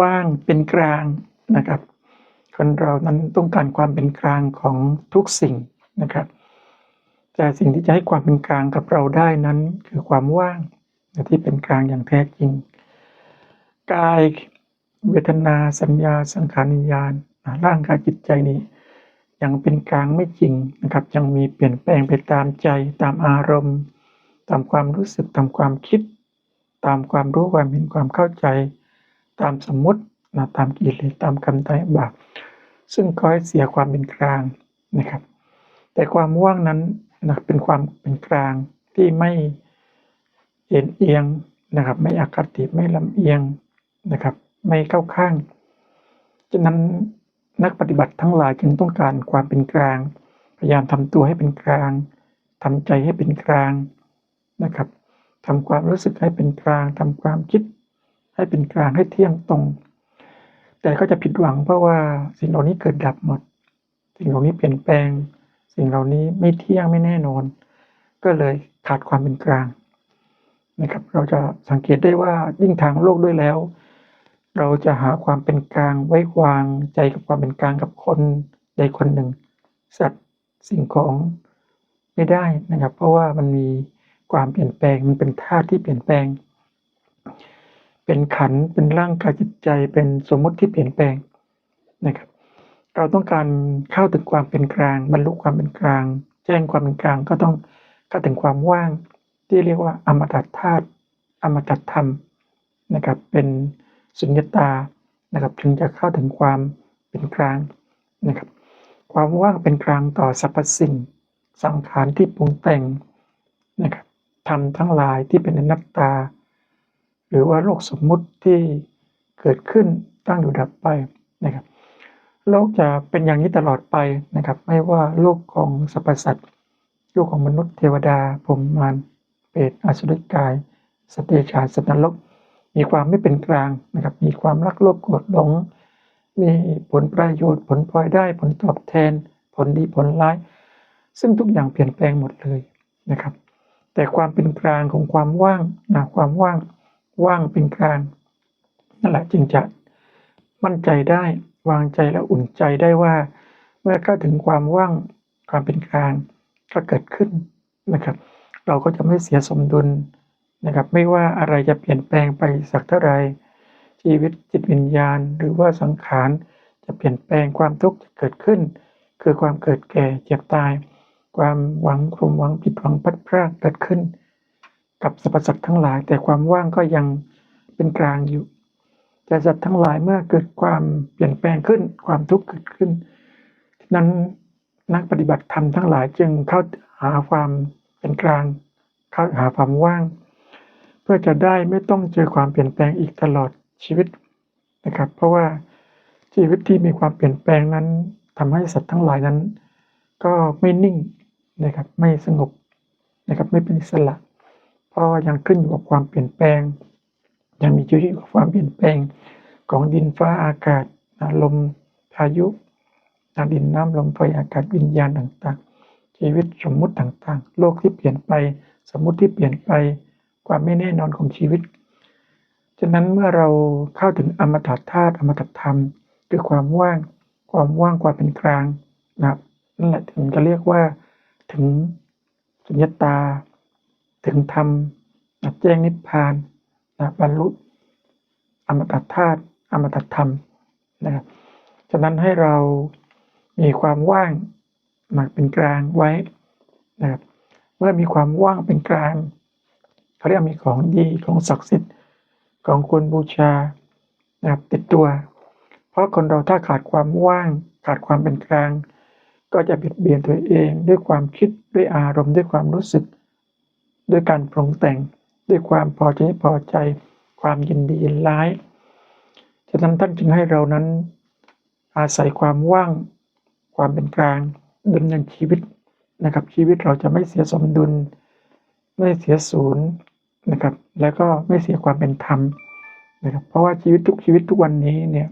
ว่างเป็นกลางนะครับ คนเรานั้นต้องการความเป็นกลางของทุกสิ่งนะครับ แต่สิ่งที่จะให้ความเป็นกลางกับเราได้นั้นคือความว่างที่เป็นกลางอย่างแท้จริง กายเวทนาสัญญาสังขารวิญญาณร่างกายจิตใจนี้ยังเป็นกลางไม่จริงนะครับ ยังมีเปลี่ยนแปลงไปตามใจตามอารมณ์ ตามความรู้สึกตามความคิด ตามความรู้ความเห็นความเข้าใจ ตามสมมตินะตามกิเลสตามกรรมตายบาปซึ่งก็ให้เสียความเป็นกลางนะครับ แต่ความว่างนั้นนะเป็นความเป็นกลางที่ไม่เอ็นเอียงนะครับ ไม่อคติไม่ลำเอียงนะครับ ไม่เข้าข้างฉะนั้นนักปฏิบัติทั้งหลายจึงต้องการความเป็นกลาง พยายามทำตัวให้เป็นกลางทำใจให้เป็นกลางนะครับทำความรู้สึกให้เป็นกลางทำความคิด ให้เป็นกลางให้เที่ยงตรง แต่ก็จะผิดหวังเพราะว่าสิ่งเหล่านี้เกิดดับหมด สิ่งเหล่านี้เปลี่ยนแปลง สิ่งเหล่านี้ไม่เที่ยงไม่แน่นอน ก็เลยขาดความเป็นกลางนะครับ เราจะสังเกตได้ว่ายิ่งทางโลกด้วยแล้ว เราจะหาความเป็นกลางไว้วางใจกับความเป็นกลางกับคนใดคนหนึ่ง สัตว์สิ่งของไม่ได้นะครับ เพราะว่ามันมีความเปลี่ยนแปลงมันเป็นธาตุที่เปลี่ยนแปลง เป็นขันเป็นร่างกายจิตใจเป็นสมมติที่เปลี่ยนแปลงนะครับ เราต้องการเข้าถึงความเป็นกลาง บรรลุความเป็นกลาง แจ้งความเป็นกลางก็ต้องเข้าถึงความว่างที่เรียกว่าอมตะธาตุอมตะธรรมนะครับ เป็นสุญญตานะครับ ถึงจะเข้าถึงความเป็นกลางนะครับ ความว่างเป็นกลางต่อสรรพสิ่ง สังขารที่ปรุงแต่งนะครับทำทั้งหลายที่เป็นอนัตตา หรือว่าโลกสมมุติที่เกิดขึ้นตั้งอยู่ดับไปนะครับ โลกจะเป็นอย่างนี้ตลอดไปนะครับ ไม่ว่าโลกของสรรพสัตว์โลกของมนุษย์เทวดาพรหมมารเปรตอสุรกายสเตชาสัตว์นรกมีความไม่เป็นกลางนะครับ มีความรักโลภโกรธหลง มีผลประโยชน์ ผลพลอยได้ผลตอบแทน ผลดีผลร้าย ซึ่งทุกอย่างเปลี่ยนแปลงหมดเลยนะครับ แต่ความเป็นกลางของความว่างนะความว่าง ว่างเป็นกลางนั่นแหละจึงจะมั่นใจได้วางใจและอุ่นใจได้ว่า เมื่อเข้าถึงความว่างความเป็นกลางก็เกิดขึ้นนะครับ เราก็จะไม่เสียสมดุลนะครับ ไม่ว่าอะไรจะเปลี่ยนแปลงไปสักเท่าไรชีวิตจิตวิญญาณ หรือว่าสังขารจะเปลี่ยนแปลงความทุกข์จะเกิดขึ้น คือความเกิดแก่เจ็บตาย ความหวังคลุมหวังผิดหวังพัดพรากเกิดขึ้น กับสรรพสัตว์ทั้งหลาย แต่ความว่างก็ยังเป็นกลางอยู่ แต่สัตว์ทั้งหลายเมื่อเกิดความเปลี่ยนแปลงขึ้น ความทุกข์เกิดขึ้น นั้นนักปฏิบัติธรรมทั้งหลายจึงเข้าหาความเป็นกลาง เข้าหาความว่าง เพื่อจะได้ไม่ต้องเจอความเปลี่ยนแปลงอีกตลอดชีวิตนะครับ เพราะว่าชีวิตที่มีความเปลี่ยนแปลงนั้นทำให้สัตว์ทั้งหลายนั้น ก็ไม่นิ่งนะครับ ไม่สงบนะครับ ไม่เป็นอิสระ เพราะยังขึ้นอยู่กับความเปลี่ยนแปลง ยังมีชีวิตอยู่กับความเปลี่ยนแปลงของดินฟ้าอากาศลมพายุดินน้ำลมไฟอากาศวิญญาณต่างๆ ชีวิตสมมุติต่างๆ โลกที่เปลี่ยนไป สมมุติที่เปลี่ยนไปความไม่แน่นอนของชีวิตฉะนั้นเมื่อเราเข้าถึงอมตะธาตุอมตะธรรม คือความว่าง ความว่างความเป็นกลางนะครับนั่นแหละถึงจะเรียกว่าถึงสุญญตา ถึงธรรมแจ้งนิพพานนะบรรลุอมตะธาตุอมตะธรรมนะครับฉะนั้นให้เรามีความว่างมาเป็นกลางไว้นะครับเมื่อมีความว่างเป็นกลางเขาเรียกมีของดีของศักดิ์สิทธิ์ของควรบูชานะครับติดตัว เพราะคนเราถ้าขาดความว่างขาดความเป็นกลาง ก็จะเบียดเบียนตัวเองด้วยความคิดด้วยอารมณ์ด้วยความรู้สึก ด้วยการปรุงแต่งด้วยความพอใจพอใจ ความยินดียินร้ายฉะนั้นท่านจึงให้เรานั้น อาศัยความว่าง ความเป็นกลางดำเนินชีวิตนะครับ ชีวิตเราจะไม่เสียสมดุล ไม่เสียศูนย์นะครับ แล้วก็ไม่เสียความเป็นธรรมนะครับ เพราะว่าชีวิตทุกชีวิตทุกวันนี้เนี่ย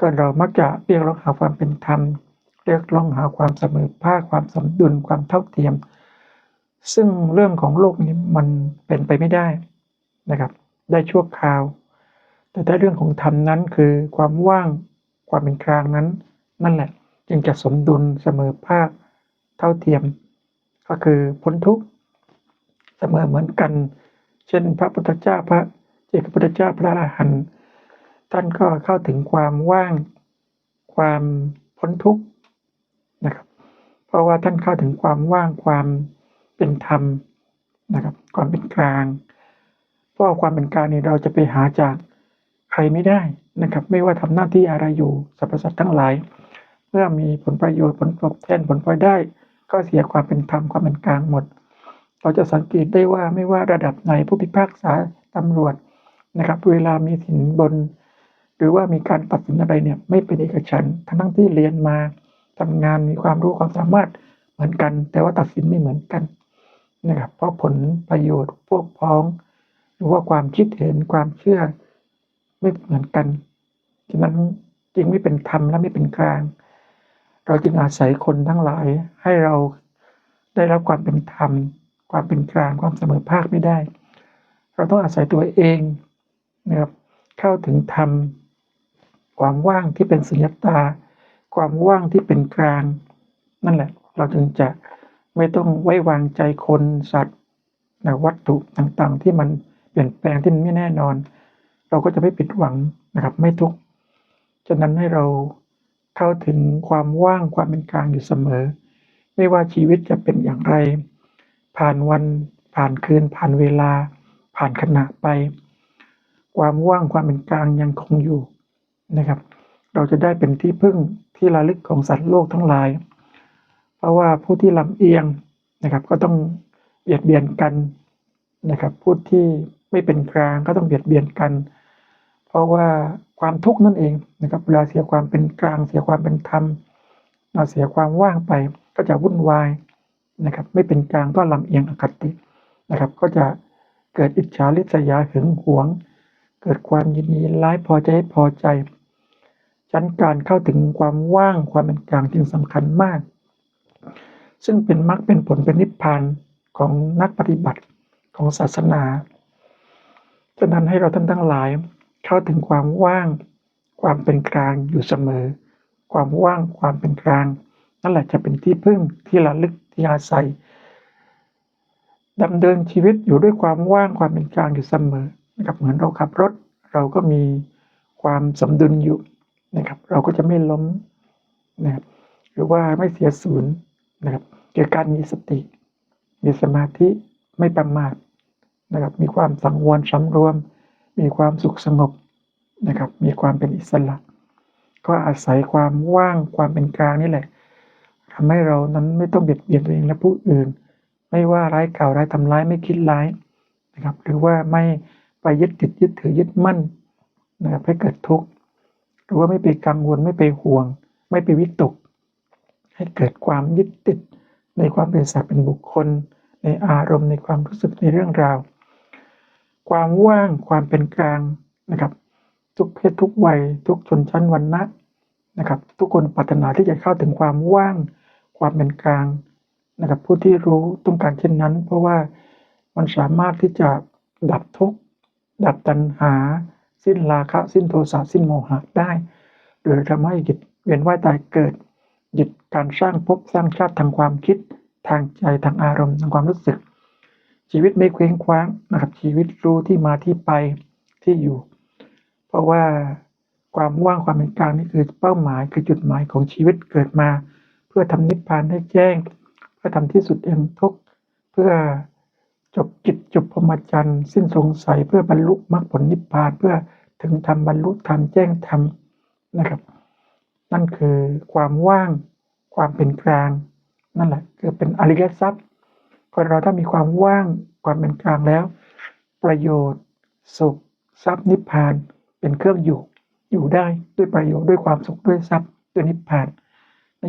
ก็เรามักจะเรียกร้องหาความเป็นธรรม เรียกร้องหาความเสมอภาคความสมดุลความเท่าเทียม ซึ่งเรื่องของโลกนี้มันเป็นไปไม่ได้นะครับ ได้ชั่วคราว แต่ถ้าเรื่องของธรรมนั้นคือความว่างความเป็นกลางนั้น นั่นแหละจึงจะสมดุลเสมอภาคเท่าเทียม ก็คือพ้นทุกข์เสมอเหมือนกัน เช่น พระพุทธเจ้าพระเจ้าพุทธเจ้าพระอรหันต์ท่านก็เข้าถึงความว่างความพ้นทุกข์นะครับ เพราะว่าท่านเข้าถึงความว่างความ เป็นธรรมนะครับ ความเป็นกลาง เพราะความเป็นกลางนี่เราจะไปหาจากใครไม่ได้นะครับ ไม่ว่าทำหน้าที่อะไรอยู่สรรพสัตว์ทั้งหลายเมื่อมีผลประโยชน์ผลตอบแทนผลพลอยได้ ก็เสียความเป็นธรรมความเป็นกลางหมด เราจะสังเกตได้ว่าไม่ว่าระดับไหนผู้พิพากษาตำรวจนะครับ เวลามีสินบน หรือว่ามีการตัดสินอะไรเนี่ยไม่เป็นเอกฉันท์ทั้งทั้งที่เรียนมาทำงานมีความรู้ความสามารถเหมือนกัน แต่ว่าตัดสินไม่เหมือนกัน นะครับเพราะผลประโยชน์พวกพ้อง หรือว่าความคิดเห็นความเชื่อ ไม่เหมือนกันฉะนั้นจึงไม่เป็นธรรมและไม่เป็นกลาง เราจึงอาศัยคนทั้งหลายให้เราได้รับความเป็นธรรม ความเป็นกลางความเสมอภาคไม่ได้ เราต้องอาศัยตัวเองนะครับเข้าถึงธรรมความว่างที่เป็นสุญญตา ความว่างที่เป็นกลาง นั่นแหละ เราจึงจะ ไม่ต้องไว้วางใจคนสัตว์นะวัตถุต่างๆ ที่มันเปลี่ยนแปลงที่มันไม่แน่นอน เราก็จะไม่ผิดหวังนะครับ ไม่ทุกข์ฉะนั้นให้เราเข้าถึงความว่างความเป็นกลางอยู่เสมอ ไม่ว่าชีวิตจะเป็นอย่างไร ผ่านวันผ่านคืน ผ่านเวลา ผ่านขณะไป ความว่างความเป็นกลางยังคงอยู่นะครับ เราจะได้เป็นที่พึ่งที่ระลึกของสัตว์โลกทั้งหลาย ราะว่าผู้ที่ลำเอียงนะครับ ก็ต้องเบียดเบียนกันนะครับ ผู้ที่ไม่เป็นกลางก็ต้องเบียดเบียนกัน เพราะว่าความทุกข์นั่นเองนะครับเวลาเสียความเป็นกลาง เสียความเป็นธรรมเราเสียความว่างไปก็จะวุ่นวายนะครับ ไม่เป็นกลางก็ลำเอียงอคตินะครับ ก็จะเกิดอิจฉาริษยาหึงหวง เกิดความยินดีร้ายพอใจพอใจ ชั้นการเข้าถึงความว่างความเป็นกลางจึงสำคัญมาก ซึ่งเป็นมรรคเป็นผลเป็นนิพพานของนักปฏิบัติของศาสนาฉะนั้นให้เราท่านทั้งหลาย เข้าถึงความว่าง ความเป็นกลางอยู่เสมอ ความว่างความเป็นกลาง นั่นแหละจะเป็นที่พึ่งที่ระลึกที่อาศัยดำเนินชีวิตอยู่ด้วยความว่างความเป็นกลางอยู่เสมอนะครับเหมือนเราขับรถ เราก็มีความสมดุลอยู่นะครับ เราก็จะไม่ล้มนะครับหรือว่าไม่เสียศูนย์ นะครับเกี่ยวกับการมีสติ มีสมาธิไม่ประมาทนะครับ มีความสังวรสำรวม มีความสุขสงบนะครับ มีความเป็นอิสระ ก็อาศัยความว่างความเป็นกลางนี่แหละทำให้เรานั้นไม่ต้องเบียดเบียนตัวเองและผู้อื่น ไม่ว่าร้ายเก่าร้ายทำร้ายไม่คิดร้ายนะครับ หรือว่าไม่ไปยึดติดยึดถือยึดมั่นนะครับให้เกิดทุกข์ หรือว่าไม่ไปกังวลไม่ไปห่วง ไม่ไปวิตก ให้เกิดความยึดติดในความเป็นสัตว์เป็นบุคคล ในอารมณ์ในความรู้สึกในเรื่องราว ความว่างความเป็นกลางนะครับ ทุกเพศทุกวัย ทุกชนชั้นวรรณะนะครับ ทุกคนปรารถนาที่จะเข้าถึงความว่าง ความเป็นกลางนะครับ ผู้ที่รู้ต้องการเช่นนั้น เพราะว่ามันสามารถที่จะดับทุกข์ดับตัณหา สิ้นราคะ สิ้นโทสะสิ้นโมหะได้ หรือทำให้หยุดเวียนว่ายตายเกิด หยุดการสร้างภพสร้างชาติทางความคิดทางใจทางอารมณ์ทางความรู้สึก ชีวิตไม่เคว้งคว้างนะครับชีวิตรู้ที่มาที่ไปที่อยู่ เพราะว่าความว่างความเป็นกลางนี่คือเป้าหมายคือจุดหมายของชีวิตเกิดมา เพื่อทำนิพพานให้แจ้ง เพื่อทำที่สุดแห่งทุกเพื่อจบกิจจบพรมจรรย์สิ้นสงสัยเพื่อบรรลุมรรคผลนิพพานเพื่อถึงทำบรรลุธรรมแจ้งธรรมนะครับ นั่นคือความว่าง ความเป็นกลาง นั่นแหละคือเป็นอริยทรัพย์ คนเราถ้ามีความว่าง ความเป็นกลางแล้ว ประโยชน์ สุข ทรัพย์นิพพานเป็นเครื่องอยู่ อยู่ได้ด้วยประโยชน์ด้วยความสุขด้วยทรัพย์ด้วยนิพพาน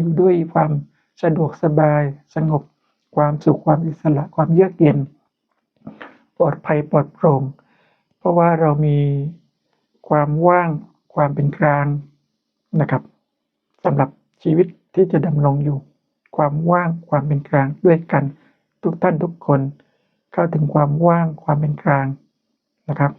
อยู่ด้วยความสะดวกสบาย สงบ ความสุขความอิสระความเยือกเย็น ปลอดภัยปลอดโปร่ง เพราะว่าเรามีความว่างความเป็นกลางนะครับ สำหรับชีวิตที่จะดำรงอยู่ ความว่างความเป็นกลางด้วยกัน ทุกท่านทุกคน เข้าถึงความว่างความเป็นกลางนะครับ